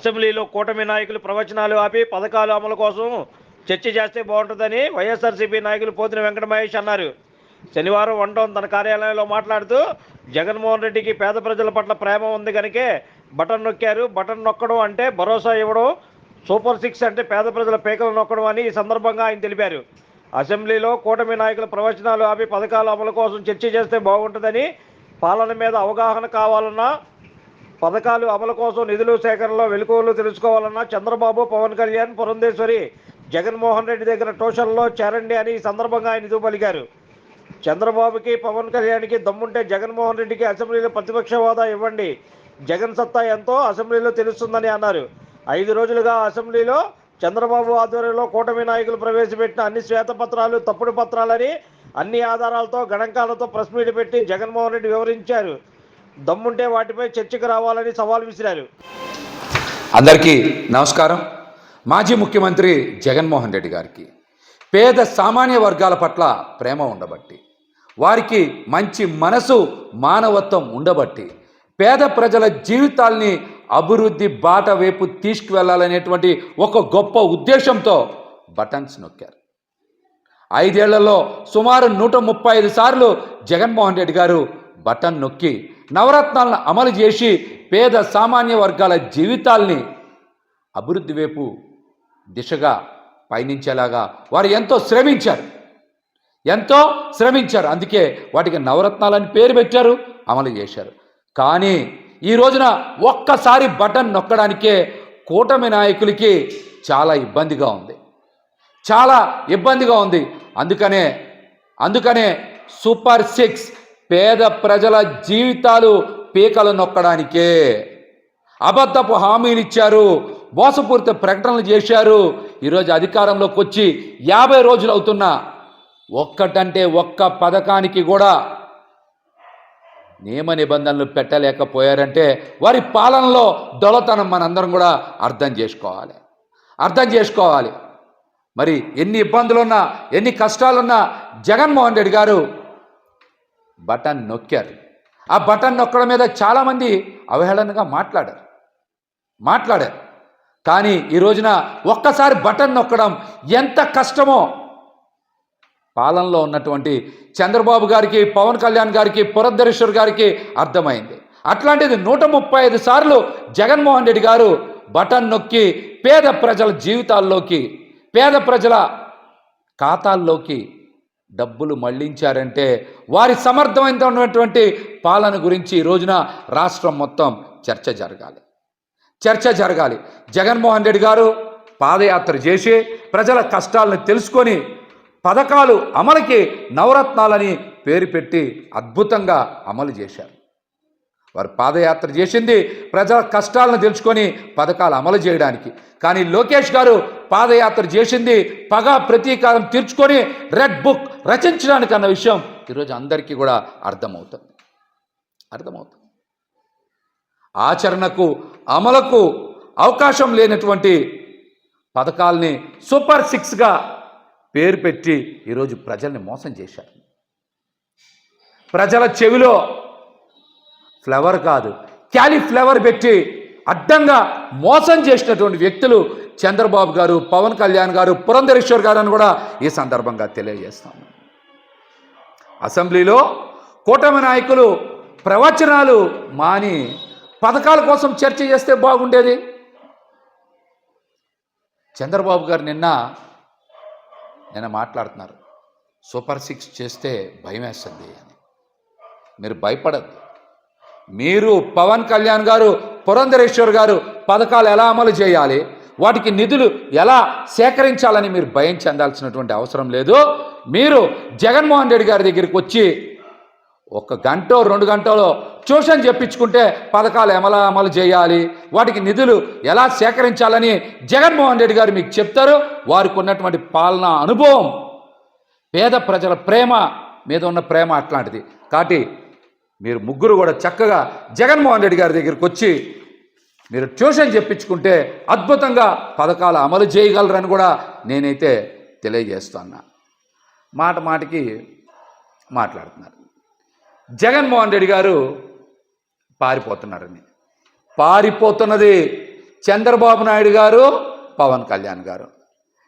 అసెంబ్లీలో కూటమి నాయకులు ప్రవచనాలు ఆపి పథకాలు అమలు కోసం చర్చ చేస్తే బాగుంటుందని వైఎస్ఆర్సీపీ నాయకులు పోతిన వెంకట మహేష్ అన్నారు. శనివారం వన్ టౌన్ తన కార్యాలయంలో మాట్లాడుతూ జగన్మోహన్ రెడ్డికి పేద ప్రజల పట్ల ప్రేమ ఉంది కనుకే బటన్ నొక్కారు. బటన్ నొక్కడం అంటే భరోసా ఇవ్వడం. సూపర్ సిక్స్ అంటే పేద ప్రజల పేకలు నొక్కడం అని ఈ సందర్భంగా ఆయన తెలిపారు. అసెంబ్లీలో కూటమి నాయకుల ప్రవచనాలు ఆపి పథకాల అమలు కోసం చర్చ చేస్తే బాగుంటుందని పాలన మీద అవగాహన కావాలన్నా పథకాలు అమలు కోసం నిధులు సేకరణలో వెలుకోలు తెలుసుకోవాలన్నా చంద్రబాబు పవన్ కళ్యాణ్ పురంధేశ్వరి జగన్మోహన్ రెడ్డి దగ్గర ట్యూషన్లో చేరండి అని ఈ సందర్భంగా ఆయన ఇదు పలికారు చంద్రబాబుకి పవన్ కళ్యాణ్కి దమ్ముంటే జగన్మోహన్ రెడ్డికి అసెంబ్లీలో ప్రతిపక్ష హోదా ఇవ్వండి. జగన్ సత్తా ఎంతో అసెంబ్లీలో తెలుస్తుందని అన్నారు. ఐదు రోజులుగా అసెంబ్లీలో చంద్రబాబు ఆధ్వర్యంలో కూటమి నాయకులు ప్రవేశపెట్టిన అన్ని శ్వేతపత్రాలు తప్పుడు పత్రాలని అన్ని ఆధారాలతో గణాంకాలతో ప్రెస్ మీట్ పెట్టి జగన్మోహన్ రెడ్డి వివరించారు. దమ్ముంటే వాటిపై చర్చకు రావాలని సవాల్ విసిరారు. అందరికీ నమస్కారం. మాజీ ముఖ్యమంత్రి జగన్మోహన్ రెడ్డి గారికి పేద సామాన్య వర్గాల పట్ల ప్రేమ ఉండబట్టి వారికి మంచి మనసు మానవత్వం ఉండబట్టి పేద ప్రజల జీవితాల్ని అభివృద్ధి బాట వైపు తీసుకువెళ్ళాలనేటువంటి ఒక గొప్ప ఉద్దేశంతో బటన్స్ నొక్కారు. ఐదేళ్ళలో సుమారు నూట ముప్పై ఐదు సార్లు జగన్మోహన్ రెడ్డి గారు బటన్ నొక్కి నవరత్నాలను అమలు చేసి పేద సామాన్య వర్గాల జీవితాల్ని అభివృద్ధి వైపు దిశగా పయనించేలాగా వారు ఎంతో శ్రమించారు. ఎంతో శ్రమించారు. అందుకే వాటికి నవరత్నాలని పేరు పెట్టారు అమలు చేశారు. కానీ ఈ రోజున ఒక్కసారి బటన్ నొక్కడానికే కూటమి నాయకులకి చాలా ఇబ్బందిగా ఉంది. చాలా ఇబ్బందిగా ఉంది. అందుకనే అందుకనే సూపర్ సిక్స్ పేద ప్రజల జీవితాలు పీకలు నొక్కడానికే. అబద్ధపు హామీలు ఇచ్చారు మోసపూరిత ప్రకటనలు చేశారు. ఈరోజు అధికారంలోకి వచ్చి యాభై రోజులు అవుతున్నా. ఒక్కటంటే ఒక్క పథకానికి కూడా నియమ నిబంధనలు పెట్టలేకపోయారంటే వారి పాలనలో దొలతనం మనందరం కూడా అర్థం చేసుకోవాలి. అర్థం చేసుకోవాలి. మరి ఎన్ని ఇబ్బందులున్నా ఎన్ని కష్టాలున్నా జగన్మోహన్ రెడ్డి గారు బటన్ నొక్కారు. ఆ బటన్ నొక్కడం మీద చాలామంది అవహేళనగా మాట్లాడారు. మాట్లాడారు. కానీ ఈ రోజున ఒక్కసారి బటన్ నొక్కడం ఎంత కష్టమో! పాలనలో ఉన్నటువంటి చంద్రబాబు గారికి పవన్ కళ్యాణ్ గారికి పురంధరేశ్వర్ గారికి అర్థమైంది. అట్లాంటిది నూట ముప్పై ఐదు సార్లు జగన్మోహన్ రెడ్డి గారు బటన్ నొక్కి పేద ప్రజల జీవితాల్లోకి పేద ప్రజల ఖాతాల్లోకి డబ్బులు మళ్ళించారంటే వారి సమర్థమైనటువంటి పాలన గురించి ఈ రోజున రాష్ట్రం మొత్తం చర్చ జరగాలి. చర్చ జరగాలి. జగన్మోహన్ రెడ్డి గారు పాదయాత్ర చేసి ప్రజల కష్టాలను తెలుసుకొని పథకాలు అమలుకి నవరత్నాలని పేరు పెట్టి అద్భుతంగా అమలు చేశారు. వారు పాదయాత్ర చేసింది ప్రజల కష్టాలను తెలుసుకొని పథకాలు అమలు చేయడానికి. కానీ లోకేష్ గారు పాదయాత్ర చేసింది. పగ ప్రతీకారం తీర్చుకొని రెడ్ బుక్ రచించడానికి అన్న విషయం ఈరోజు అందరికీ కూడా అర్థమవుతుంది. అర్థమవుతుంది. ఆచరణకు అమలుకు అవకాశం లేనటువంటి పథకాల్ని సూపర్ సిక్స్గా పేరు పెట్టి ఈరోజు ప్రజల్ని మోసం చేశారు. ప్రజల చెవిలో ఫ్లవర్ కాదు క్యాలీఫ్లవర్ పెట్టి అడ్డంగా మోసం చేసినటువంటి వ్యక్తులు చంద్రబాబు గారు పవన్ కళ్యాణ్ గారు పురంధరేశ్వర్ గారు అని కూడా ఈ సందర్భంగా తెలియజేస్తాము. అసెంబ్లీలో కూటమి నాయకులు ప్రవచనాలు మాని పథకాల కోసం చర్చ చేస్తే బాగుండేది. చంద్రబాబు గారు నిన్న నిన్న మాట్లాడుతున్నారు. సూపర్ సిక్స్ చేస్తే భయం వేస్తుంది అని. మీరు భయపడద్దు. మీరు పవన్ కళ్యాణ్ గారు పురంధరేశ్వర్ గారు పథకాలు ఎలా అమలు చేయాలి? వాటికి నిధులు ఎలా సేకరించాలని మీరు భయం చెందాల్సినటువంటి అవసరం లేదు. మీరు జగన్మోహన్ రెడ్డి గారి దగ్గరికి వచ్చి ఒక గంట రెండు గంటలో ట్యూషన్ చెప్పించుకుంటే పథకాలు ఎలా అమలు చేయాలి. వాటికి నిధులు ఎలా సేకరించాలని జగన్మోహన్ రెడ్డి గారు మీకు చెప్తారు. వారికి ఉన్నటువంటి పాలన అనుభవం పేద ప్రజల ప్రేమ మీద ఉన్న ప్రేమ అట్లాంటిది. కాబట్టి మీరు ముగ్గురు కూడా చక్కగా జగన్మోహన్ రెడ్డి గారి దగ్గరికి వచ్చి మీరు ట్యూషన్ చెప్పించుకుంటే అద్భుతంగా పథకాలు అమలు చేయగలరని కూడా నేనైతే తెలియజేస్తున్నా. మాట మాటకి మాట్లాడుతున్నారు. జగన్మోహన్ రెడ్డి గారు పారిపోతున్నారని. పారిపోతున్నది చంద్రబాబు నాయుడు గారు పవన్ కళ్యాణ్ గారు.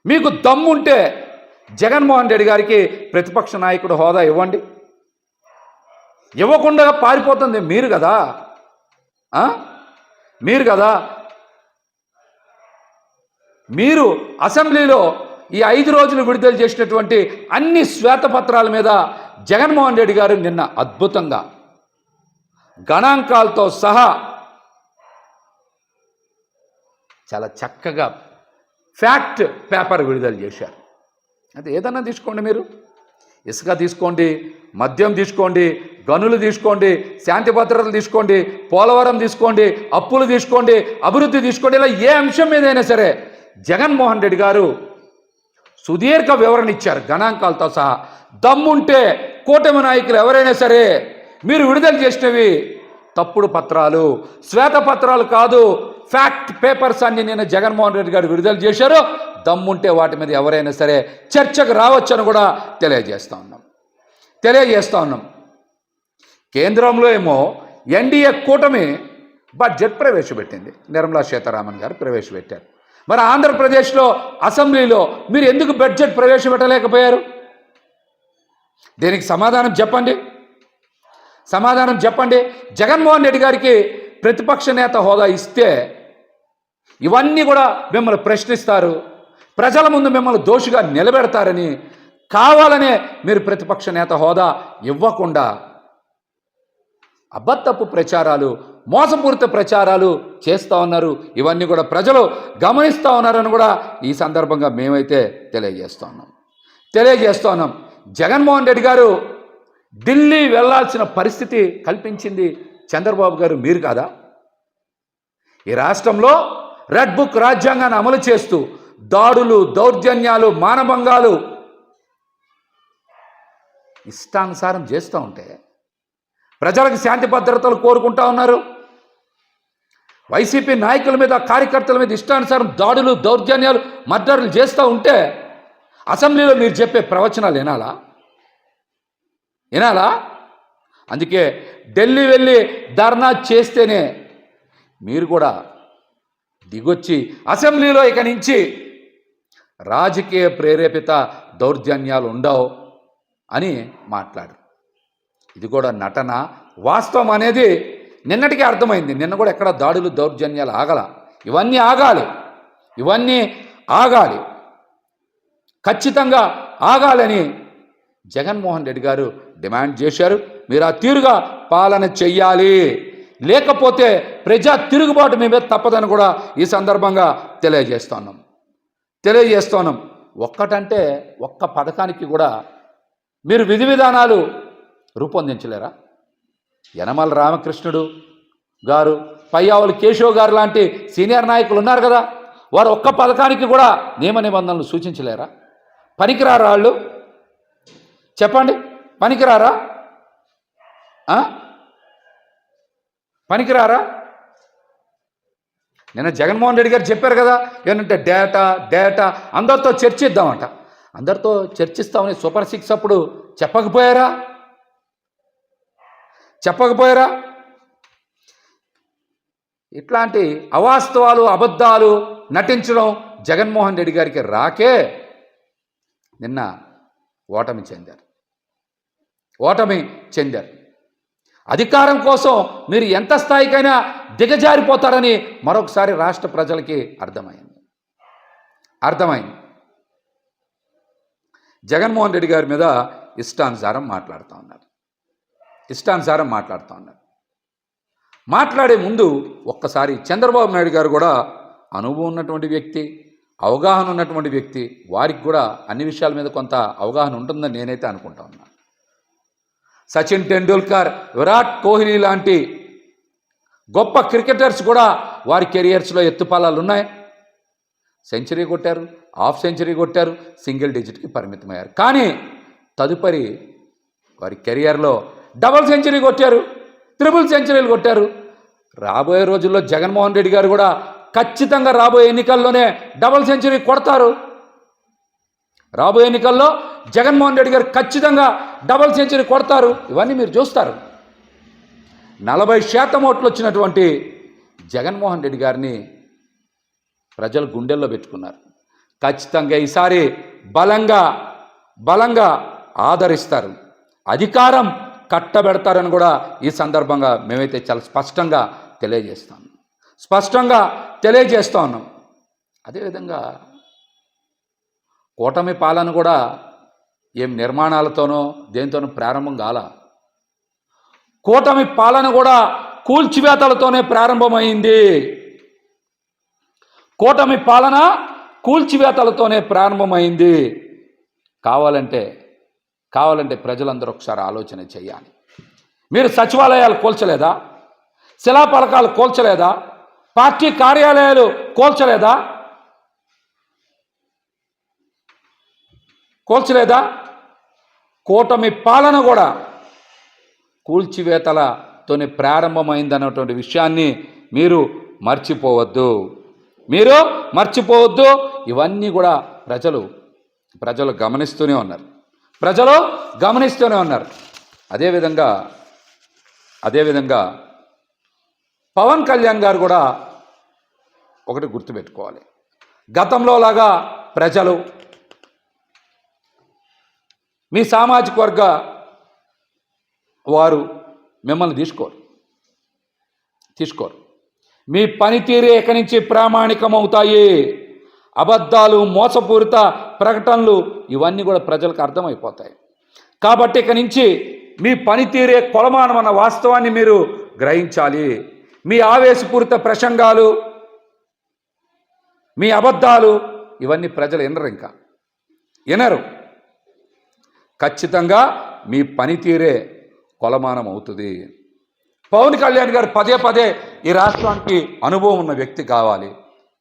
మీకు దమ్ముంటే జగన్మోహన్ రెడ్డి గారికి ప్రతిపక్ష నాయకుడు హోదా ఇవ్వండి. ఇవ్వకుండా పారిపోతుంది మీరు కదా. మీరు కదా? మీరు అసెంబ్లీలో ఈ ఐదు రోజులు విడుదల చేసినటువంటి అన్ని శ్వేతపత్రాల మీద జగన్మోహన్ రెడ్డి గారు నిన్న అద్భుతంగా గణాంకాలతో సహా చాలా చక్కగా ఫ్యాక్ట్ పేపర్ విడుదల చేశారు. అది ఏదన్నా తీసుకోండి మీరు. ఇసుక తీసుకోండి మద్యం తీసుకోండి గనులు తీసుకోండి శాంతి భద్రతలు తీసుకోండి పోలవరం తీసుకోండి అప్పులు తీసుకోండి అభివృద్ధి తీసుకోండి ఇలా ఏ అంశం మీదైనా సరే జగన్మోహన్ రెడ్డి గారు సుదీర్ఘ వివరణ ఇచ్చారు గణాంకాలతో సహా. దమ్ముంటే కూటమి నాయకులు ఎవరైనా సరే మీరు విడుదల చేసినవి తప్పుడు పత్రాలు శ్వేత పత్రాలు కాదు ఫ్యాక్ట్ పేపర్స్ అన్ని నేను జగన్మోహన్ రెడ్డి గారు విడుదల చేశారు. దమ్ముంటే వాటి మీద ఎవరైనా సరే చర్చకు రావచ్చని కూడా తెలియజేస్తా ఉన్నాం. తెలియజేస్తా ఉన్నాం కేంద్రంలో ఏమో ఎన్డీఏ కూటమి బడ్జెట్ ప్రవేశపెట్టింది. నిర్మలా సీతారామన్ గారు ప్రవేశపెట్టారు. మరి ఆంధ్రప్రదేశ్లో అసెంబ్లీలో మీరు ఎందుకు బడ్జెట్ ప్రవేశపెట్టలేకపోయారు? దీనికి సమాధానం చెప్పండి. సమాధానం చెప్పండి. జగన్మోహన్ రెడ్డి గారికి ప్రతిపక్ష నేత హోదా ఇస్తే ఇవన్నీ కూడా మిమ్మల్ని ప్రశ్నిస్తారు. ప్రజల ముందు మిమ్మల్ని దోషిగా నిలబెడతారని కావాలనే మీరు ప్రతిపక్ష నేత హోదా ఇవ్వకుండా అబద్ధపు ప్రచారాలు మోసపూరిత ప్రచారాలు చేస్తూ ఉన్నారు. ఇవన్నీ కూడా ప్రజలు గమనిస్తూ ఉన్నారని కూడా ఈ సందర్భంగా మేమైతే తెలియజేస్తూ ఉన్నాం. తెలియజేస్తూ ఉన్నాం. జగన్మోహన్ రెడ్డి గారు ఢిల్లీ వెళ్ళాల్సిన పరిస్థితి కల్పించింది చంద్రబాబు గారు మీరు కాదా? ఈ రాష్ట్రంలో రెడ్ బుక్ రాజ్యాంగాన్ని అమలు చేస్తూ దాడులు దౌర్జన్యాలు మానభంగాలు ఇష్టానుసారం చేస్తూ ఉంటే ప్రజలకు శాంతి భద్రతలు కోరుకుంటా ఉన్నారు. వైసీపీ నాయకుల మీద కార్యకర్తల మీద ఇష్టానుసారం దాడులు దౌర్జన్యాలు మర్డర్లు చేస్తూ ఉంటే అసెంబ్లీలో మీరు చెప్పే ప్రవచనాలు వినాలా? వినాలా? అందుకే ఢిల్లీ వెళ్ళి ధర్నా చేస్తేనే మీరు కూడా దిగొచ్చి అసెంబ్లీలో ఇక నుంచి రాజకీయ ప్రేరేపిత దౌర్జన్యాలు ఉండవు. అని మాట్లాడు. ఇది కూడా నటన. వాస్తవం అనేది నిన్నటికే అర్థమైంది. నిన్న కూడా ఎక్కడ దాడులు దౌర్జన్యాలు ఆగల. ఇవన్నీ ఆగాలి. ఇవన్నీ ఆగాలి. ఖచ్చితంగా ఆగాలని జగన్మోహన్ రెడ్డి గారు డిమాండ్ చేశారు. మీరు ఆ తీరుగా పాలన చెయ్యాలి. లేకపోతే ప్రజా తిరుగుబాటు మీ మీద తప్పదని కూడా ఈ సందర్భంగా తెలియజేస్తున్నాం. తెలియజేస్తున్నాం. ఒక్కటంటే ఒక్క పథకానికి కూడా మీరు విధి విధానాలు రూపొందించలేరా? యనమల రామకృష్ణుడు గారు పయ్యావులు కేశవ్ గారు లాంటి సీనియర్ నాయకులు ఉన్నారు కదా వారు ఒక్క పథకానికి కూడా నియమ నిబంధనలు సూచించలేరా? పనికిరారా వాళ్ళు? చెప్పండి పనికిరారా? పనికిరారా? నిన్న జగన్మోహన్ రెడ్డి గారు చెప్పారు కదా ఏంటంటే డేటా డేటా అందరితో చర్చిద్దామంట. అందరితో చర్చిస్తామని సూపర్ సిక్స్ అప్పుడు చెప్పకపోయారా? చెప్పకపోయారా? ఇట్లాంటి అవాస్తవాలు అబద్ధాలు నటించడం జగన్మోహన్ రెడ్డి గారికి రాకే నిన్న ఓటమి చెందారు. ఓటమి చెందారు. అధికారం కోసం మీరు ఎంత స్థాయికైనా దిగజారిపోతారని మరొకసారి రాష్ట్ర ప్రజలకి అర్థమైంది. అర్థమైంది. జగన్మోహన్ రెడ్డి గారి మీద ఇష్టానుసారం మాట్లాడుతూ ఉన్నారు. ఇష్టానుసారం మాట్లాడుతూ ఉన్నారు. మాట్లాడే ముందు ఒక్కసారి చంద్రబాబు నాయుడు గారు కూడా అనుభవం ఉన్నటువంటి వ్యక్తి అవగాహన ఉన్నటువంటి వ్యక్తి వారికి కూడా అన్ని విషయాల మీద కొంత అవగాహన ఉంటుందని నేనైతే అనుకుంటా ఉన్నాను సచిన్ టెండూల్కర్ విరాట్ కోహ్లీ లాంటి గొప్ప క్రికెటర్స్ కూడా వారి కెరియర్స్లో ఎత్తుపాలాలు ఉన్నాయి. సెంచరీ కొట్టారు హాఫ్ సెంచరీ కొట్టారు సింగిల్ డిజిట్కి పరిమితమయ్యారు. కానీ తదుపరి వారి కెరియర్లో డబుల్ సెంచరీ కొట్టారు త్రిబుల్ సెంచరీలు కొట్టారు. రాబోయే రోజుల్లో జగన్మోహన్ రెడ్డి గారు కూడా ఖచ్చితంగా రాబోయే ఎన్నికల్లోనే డబుల్ సెంచరీ కొడతారు. రాబోయే ఎన్నికల్లో జగన్మోహన్ రెడ్డి గారు ఖచ్చితంగా డబుల్ సెంచరీ కొడతారు. ఇవన్నీ మీరు చూస్తారు. నలభై శాతం ఓట్లు వచ్చినటువంటి జగన్మోహన్ రెడ్డి గారిని ప్రజలు గుండెల్లో పెట్టుకున్నారు. ఖచ్చితంగా ఈసారి బలంగా బలంగా ఆదరిస్తారు. అధికారం కట్టబెడతారని కూడా ఈ సందర్భంగా మేమైతే చాలా స్పష్టంగా తెలియజేస్తాం. స్పష్టంగా తెలియజేస్తా ఉన్నాం. అదేవిధంగా కూటమి పాలన కూడా ఏం నిర్మాణాలతోనో దేనితోనో ప్రారంభం కాల. కూటమి పాలన కూడా కూల్చివేతలతోనే ప్రారంభమైంది. కూటమి పాలన కూల్చివేతలతోనే ప్రారంభమైంది. కావాలంటే కావాలంటే ప్రజలందరూ ఒకసారి ఆలోచన చేయాలి. మీరు సచివాలయాలు కూల్చలేదా? శిలాపలకాలు కూల్చలేదా? పార్టీ కార్యాలయాలు కూల్చలేదా? కూల్చలేదా? కూటమి పాలన కూడా కూల్చివేతలతోనే ప్రారంభమైందన్నటువంటి విషయాన్ని మీరు మర్చిపోవద్దు. మీరు మర్చిపోవద్దు. ఇవన్నీ కూడా ప్రజలు ప్రజలు గమనిస్తూనే ఉన్నారు. ప్రజలు గమనిస్తూనే ఉన్నారు. అదేవిధంగా అదేవిధంగా పవన్ కళ్యాణ్ గారు కూడా ఒకటి గుర్తుపెట్టుకోవాలి. గతంలో లాగా ప్రజలు మీ సామాజిక వర్గ వారు మిమ్మల్ని తీసుకోరు. తీసుకోరు. మీ పనితీరే ఇక నుంచి ప్రామాణికమవుతాయి? అబద్ధాలు మోసపూరిత ప్రకటనలు ఇవన్నీ కూడా ప్రజలకు అర్థమైపోతాయి. కాబట్టి ఇక నుంచి మీ పనితీరే కొలమానం అన్న వాస్తవాన్ని మీరు గ్రహించాలి. మీ ఆవేశపూరిత ప్రసంగాలు మీ అబద్ధాలు ఇవన్నీ ప్రజలు వినరు ఇంకా. వినరు. ఖచ్చితంగా మీ పనితీరే కొలమానం అవుతుంది. పవన్ కళ్యాణ్ గారు పదే పదే ఈ రాష్ట్రానికి అనుభవం ఉన్న వ్యక్తి కావాలి.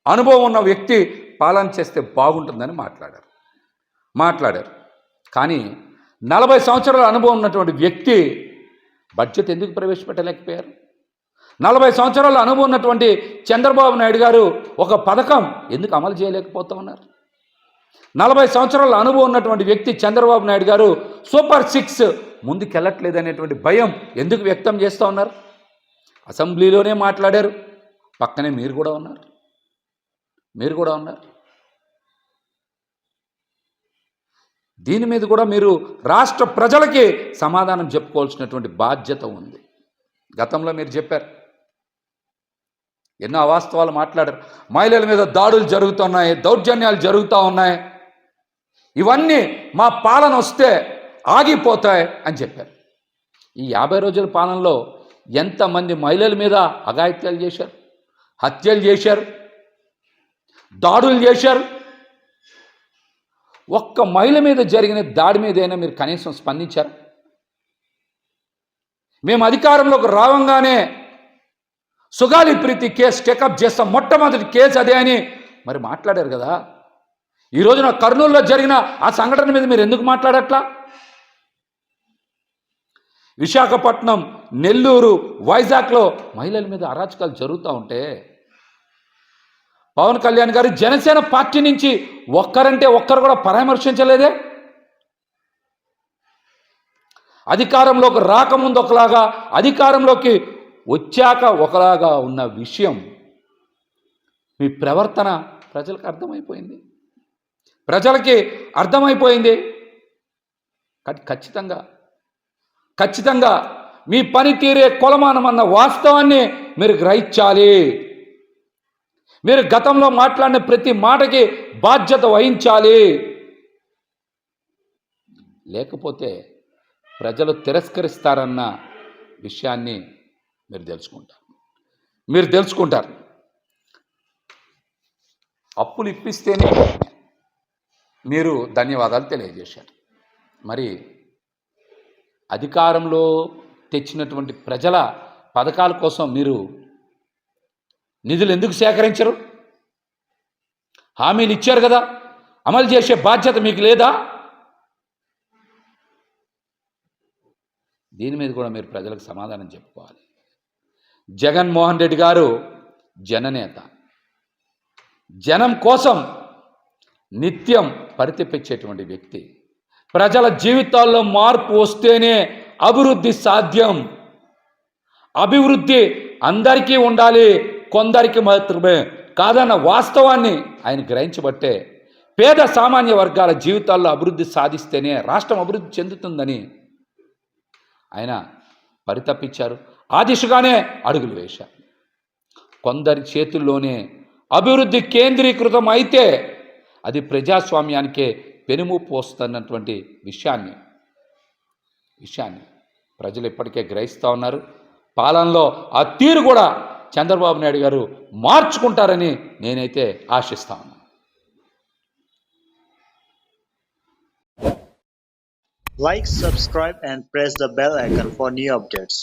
అనుభవం ఉన్న వ్యక్తి పాలన చేస్తే బాగుంటుందని మాట్లాడారు. మాట్లాడారు. కానీ నలభై సంవత్సరాల అనుభవం ఉన్నటువంటి వ్యక్తి బడ్జెట్ ఎందుకు ప్రవేశపెట్టలేకపోయారు? నలభై సంవత్సరాల అనుభవం ఉన్నటువంటి చంద్రబాబు నాయుడు గారు ఒక పథకం ఎందుకు అమలు చేయలేకపోతా ఉన్నారు? నలభై సంవత్సరాల అనుభవం ఉన్నటువంటి వ్యక్తి చంద్రబాబు నాయుడు గారు సూపర్ సిక్స్ ముందుకెళ్ళట్లేదు అనేటువంటి భయం ఎందుకు వ్యక్తం చేస్తూ ఉన్నారు? అసెంబ్లీలోనే మాట్లాడారు. పక్కనే మీరు కూడా ఉన్నారు. మీరు కూడా ఉన్నారు. దీని మీద కూడా మీరు రాష్ట్ర ప్రజలకి సమాధానం చెప్పుకోవాల్సినటువంటి బాధ్యత ఉంది. గతంలో మీరు చెప్పారు. ఎన్నో అవాస్తవాలు మాట్లాడారు. మహిళల మీద దాడులు జరుగుతున్నాయి దౌర్జన్యాలు జరుగుతూ ఉన్నాయి. ఇవన్నీ మా పాలన వస్తే ఆగిపోతాయి అని చెప్పారు. ఈ యాభై రోజుల పాలనలో ఎంతమంది మహిళల మీద అఘాయిత్యాలు చేశారు? హత్యలు చేశారు? దాడులు చేశారు? ఒక్క మహిళ మీద జరిగిన దాడి మీదైనా మీరు కనీసం స్పందించారు? మేము అధికారంలోకి రావంగానే Sugali Preethi case take up చేస్తాం మొట్టమొదటి కేసు అదే అని మరి మాట్లాడారు కదా? ఈ రోజున కర్నూలులో జరిగిన ఆ సంఘటన మీద మీరు ఎందుకు మాట్లాడట్లా? విశాఖపట్నం నెల్లూరు వైజాగ్లో మహిళల మీద అరాచకాలు జరుగుతూ ఉంటే పవన్ కళ్యాణ్ గారు జనసేన పార్టీ నుంచి ఒక్కరంటే ఒక్కరు కూడా పరామర్శించలేదే? అధికారంలోకి రాకముందు ఒకలాగా అధికారంలోకి వచ్చాక ఒకలాగా ఉన్న విషయం మీ ప్రవర్తన ప్రజలకు అర్థమైపోయింది. ప్రజలకి అర్థమైపోయింది. ఖచ్చితంగా ఖచ్చితంగా మీ పనితీరే కొలమానం అన్న వాస్తవాన్ని మీరు గ్రహించాలి. మీరు గతంలో మాట్లాడిన ప్రతి మాటకి బాధ్యత వహించాలి. లేకపోతే ప్రజలు తిరస్కరిస్తారన్న విషయాన్ని మీరు తెలుసుకుంటారు. మీరు తెలుసుకుంటారు. అప్పులు ఇప్పిస్తేనే మీరు ధన్యవాదాలు తెలియజేశారు. మరి అధికారంలో తెచ్చినటువంటి ప్రజల పథకాల కోసం మీరు నిధులు ఎందుకు సేకరించరు? హామీలు ఇచ్చారు కదా అమలు చేసే బాధ్యత మీకు లేదా? దీని మీద కూడా మీరు ప్రజలకు సమాధానం చెప్పుకోవాలి. జగన్మోహన్ రెడ్డి గారు జననేత. జనం కోసం నిత్యం పరితెప్పించేటువంటి వ్యక్తి. ప్రజల జీవితాల్లో మార్పు వస్తేనే అభివృద్ధి సాధ్యం. అభివృద్ధి అందరికీ ఉండాలి కొందరికి మాత్రమే కాదన్న వాస్తవాన్ని ఆయన గ్రహించబట్టే పేద సామాన్య వర్గాల జీవితాల్లో అభివృద్ధి సాధిస్తేనే రాష్ట్రం అభివృద్ధి చెందుతుందని ఆయన పరితపించారు. ఆ దిశగానే అడుగులు వేశారు. కొందరి చేతుల్లోనే అభివృద్ధి కేంద్రీకృతం అయితే అది ప్రజాస్వామ్యానికే పెనుము వస్తున్నటువంటి విషయాన్ని విషయాన్ని ప్రజలు ఇప్పటికే గ్రహిస్తూ ఉన్నారు పాలనలో ఆ తీరు కూడా చంద్రబాబు నాయుడు గారు మార్చుకుంటారని నేనైతే ఆశిస్తా ఉన్నాను Like, subscribe, and press the bell icon for new updates.